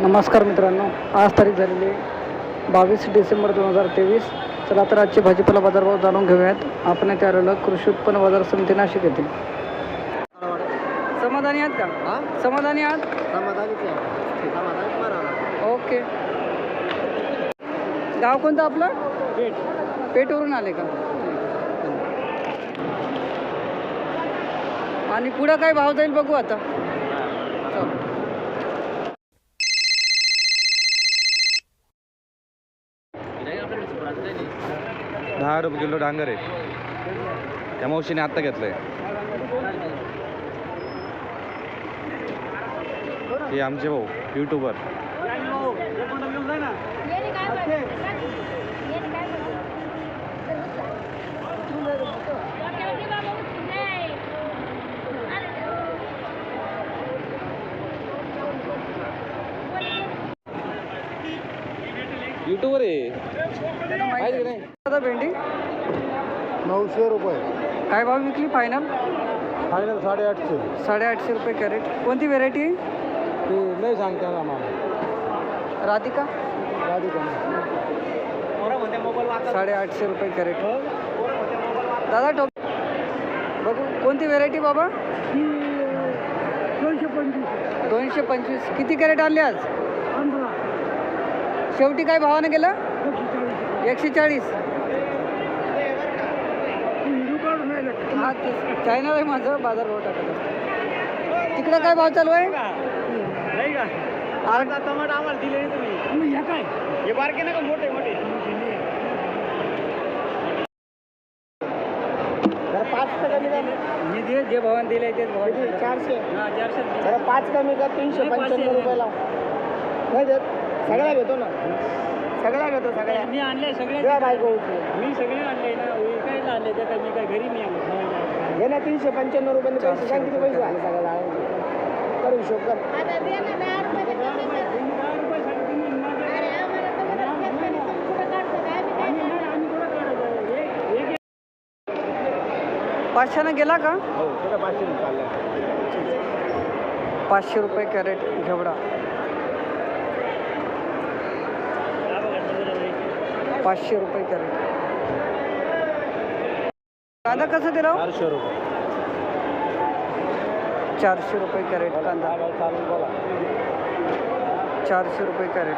नमस्कार मित्रांनो आज तारीख झालेली बावीस डिसेंबर दोन हजार तेवीस. चला तर आजचे भाजीपाला बाजारभाव जाणून घेऊयात. आपण येथे आलेलं कृषी उत्पन्न बाजार समिती नाशिक येथे समाधानी आहात का? समाधानी आहात? ओके. गाव कोणतं आपलं? पेट पेठवरून आले का? आणि पुढं काय भाव जाईल बघू आता. दहा रुपये किलो डांगर आहे. त्या मावशीने आत्ता घेतलंय. हे आमचे भाऊ युट्यूबर येणे युट्यूबर आहे माहिती नाही? आता भेंडी? नऊशे रुपये. काय भाव विकली फायनल फायनल साडेआठशे. साडेआठशे रुपये कॅरेट. कोणती व्हेरायटी आहे ते नाही सांगता ना मला राधिका. साडेआठशे रुपये कॅरेट. दादा टोप बघू कोणती व्हेरायटी बाबा? दोनशे पंचवीस. दोनशे पंचवीस. किती कॅरेट आणले आज? शेवटी काय भावानं गेलं एकशे चाळीस. हा तेच चायना आहे माझं बाजार भाव टाकत असतो. तिकडं काय भाव चालू आहे? नाही का? अर्धा आम्हाला दिले नाही तुम्ही. हे काय? हे बारके ना का? मोठे मोठे. पाच कमी मी दे जे भावानं दिले तेच भाव चारशे. हा चारशे जरा पाच कमी कर तीनशे पंच्याण्णव रुपये लाव. नाही देत. सगळ्या घेतो ना. सगळ्या घेतो सगळ्या. मी आणले सगळे बायको मी सगळे आणले ना काय मी काय घरी ना तीनशे पंच्याण्णव रुपये पैसे सांग किती पैसे झाले सगळ्याला कर हिशोब कर. आता दे ना दहा रुपये अरे आम्हाला तर मदत करता नाही, तुम्ही कुठं काढता काय आम्ही काय करणार? पाचशेनं गेला का? हो त्याला पाचशे चाललं पाचशे रुपये कॅरेट घेवडा. पाचशे रुपये कॅरेट. कांदा कसं दिला? हो? चारशे रुपये. चारशे रुपये कॅरेट कांदा. बोला. चारशे रुपये कॅरेट.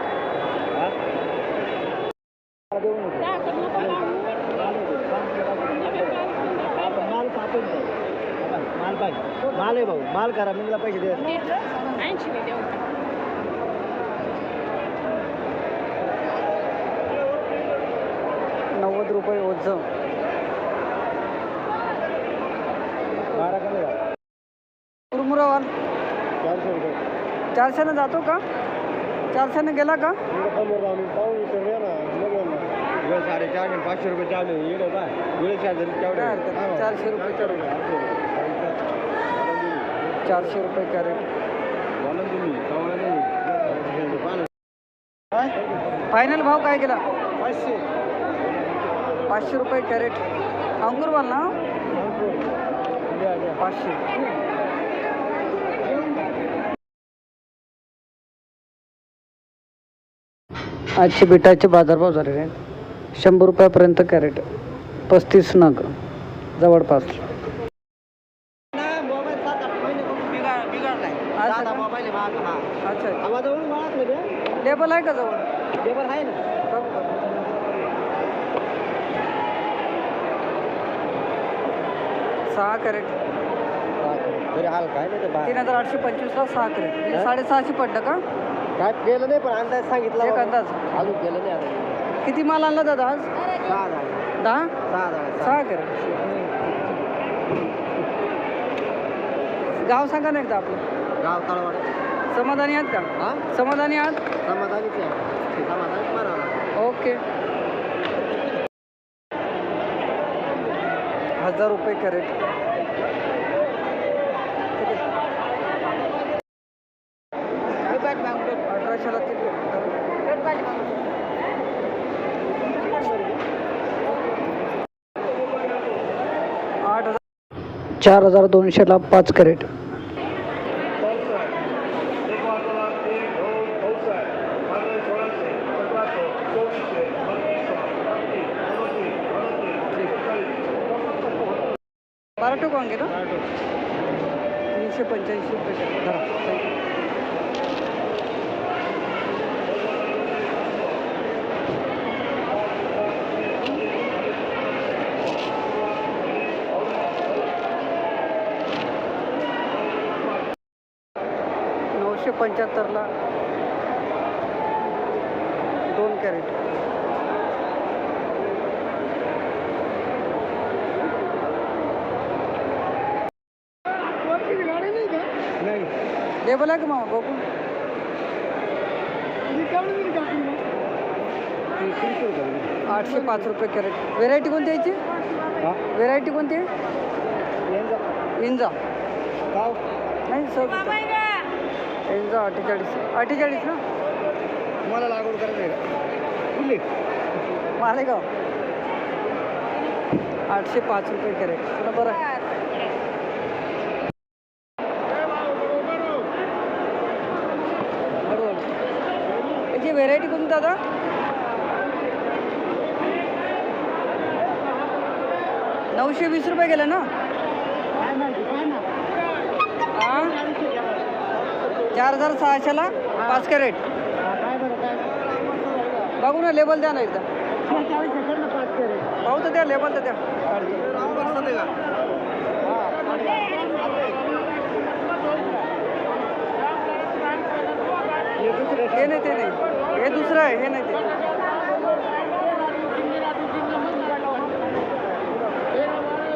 माल पाहिजे माल आहे भाऊ. माल करा. मी तुला पैसे दे ऐंशी मी देऊ नव्वद रुपये ओझं बारा कमी झाला मुरमुरावाल चारशे रुपये चारशेनं जातो का? चारशेनं गेला का? इकडे समोर जाऊन पाहून विचार द्या ना इकडे साडेचारशे पाचशे रुपये चालू आहे इकडे काय इकडे चार्जर काय हरकत नाही. चारशे रुपये कॅरेट. चारशे रुपये कॅरेट. फायनल भाव काय गेला? पाचशे. पाचशे रुपये कॅरेट. अंकुरवाल ना द्या द्या. पाचशे. आजचे बिटाचे बाजारभाव झालेले आहेत शंभर रुपयापर्यंत कॅरेट. पस्तीस नग. जवळपास. आहे हा लेबल आहे का जवळ? पेपर आहे ना. सहा कॅरेट. तीन हजार आठशे पंचवीसला सहा कॅरेट. म्हणजे साडेसहाशे पडलं का? काय केलं नाही पण अंदाज सांगितला एक बाबा. अंदाज. अजून केलं नाही आता. किती माल आणला दादा आज? सहा दहा? सहा झाले सहा कॅरेट. गाव सांगा ना एकदा आपलं. गाव तळवाड. समाधानी आहात का? हा? समाधानी आहात? समाधानीच आहे. समाधानीच मारा. ओके. हजार रुपये कॅरेट. चार हजार दोनशेला पाच करेट. बारा टोक वांगे ना? तीनशे पंच्याऐंशी रुपये नऊशे पंच्याहत्तरला दोन कॅरेट. नाही. लेबल आहे का मामा बघू. मग आठशे पाच रुपये कॅरेट. व्हेरायटी कोणती याची व्हेरायटी कोणती? आहे इंजा नाही सर. इंजा अठ्ठेचाळीस. अठ्ठेचाळीस ना? तुम्हाला लागवड करायचं आहे का? कुठली? मालेगाव. आठशे पाच रुपये चला बरं. हळूहळू याची व्हेरायटी कोणती दादा? नऊशे वीस रुपये गेले ना? हा चार हजार सहाशेला पाच कॅरेट. बघू ना लेबल द्या ना एकदा. पाहू तर द्या लेबल तर द्या. हे नाही ते नाही. हे दुसरं आहे हे नाही ते.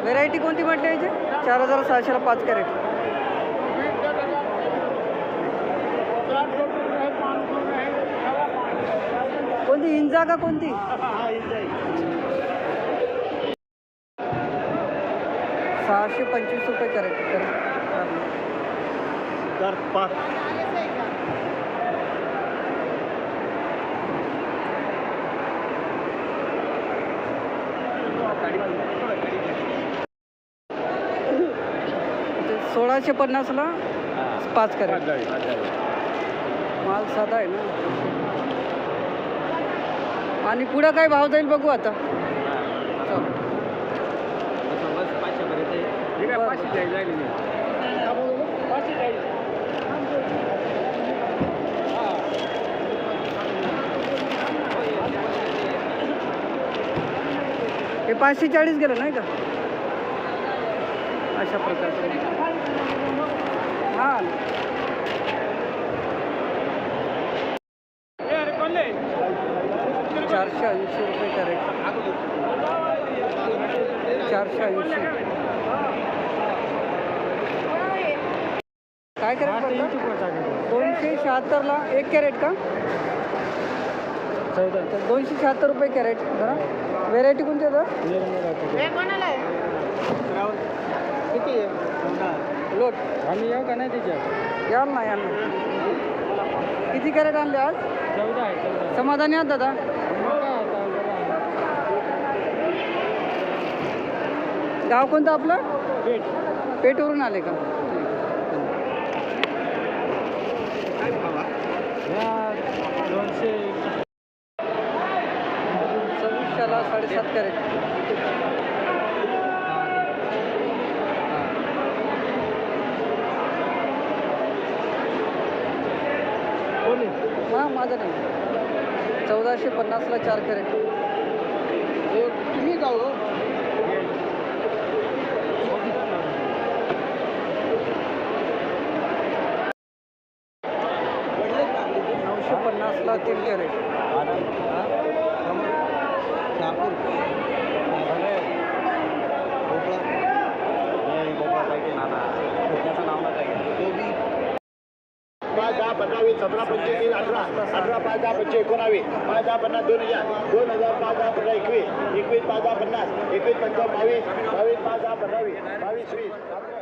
व्हेरायटी कोणती म्हटली याची? चार हजार सहाशेला पाच कॅरेट. कोणती? इंजा का कोणती? सहाशे पंचवीस रुपये कॅरेट. चार पाच. सोळाशे पन्नासला पाच कॅरेट. माल साधा आहे ना. आणि पुढं काय भाव जाईल बघू आता. हे पाचशे चाळीस गेलं नाही का? अशा प्रकारचं. हां चारशे ऐंशी रुपये कॅरेट. चारशे ऐंशी. काय कॅरेट? दोनशे शहात्तरला एक कॅरेट का? दोनशे शहात्तर रुपये कॅरेट. जरा व्हेरायटी कोणती आहे किती आहे? लोट. आम्ही येऊ का नाही त्याच्यात? याल ना याल ना. किती कॅरेट आणले आज? चौदा आहे. समाधानी आहात दादा? गाव कोणतं आपलं? पेट पेठवरून आले का? दोनशे सव्वीसशेला साडेसात कॅरेट. हां माझं नाही. चौदाशे पन्नासला चार कॅरेट तुम्ही गाव हो नऊशे पन्नासला तीन कॅरेट पाच दहा पंधरा सतरा पंचवीस अठरा अठरा पाच दहा पंचवीस एकोणावीस पाच दहा पन्नास दोन हजार दोन हजार पाच दहा पंधरा एकवीस एकवीस पाच दहा पन्नास एकवीस पंचावन्न बावीस बावीस पाच दहा पंधरावीस बावीस वीस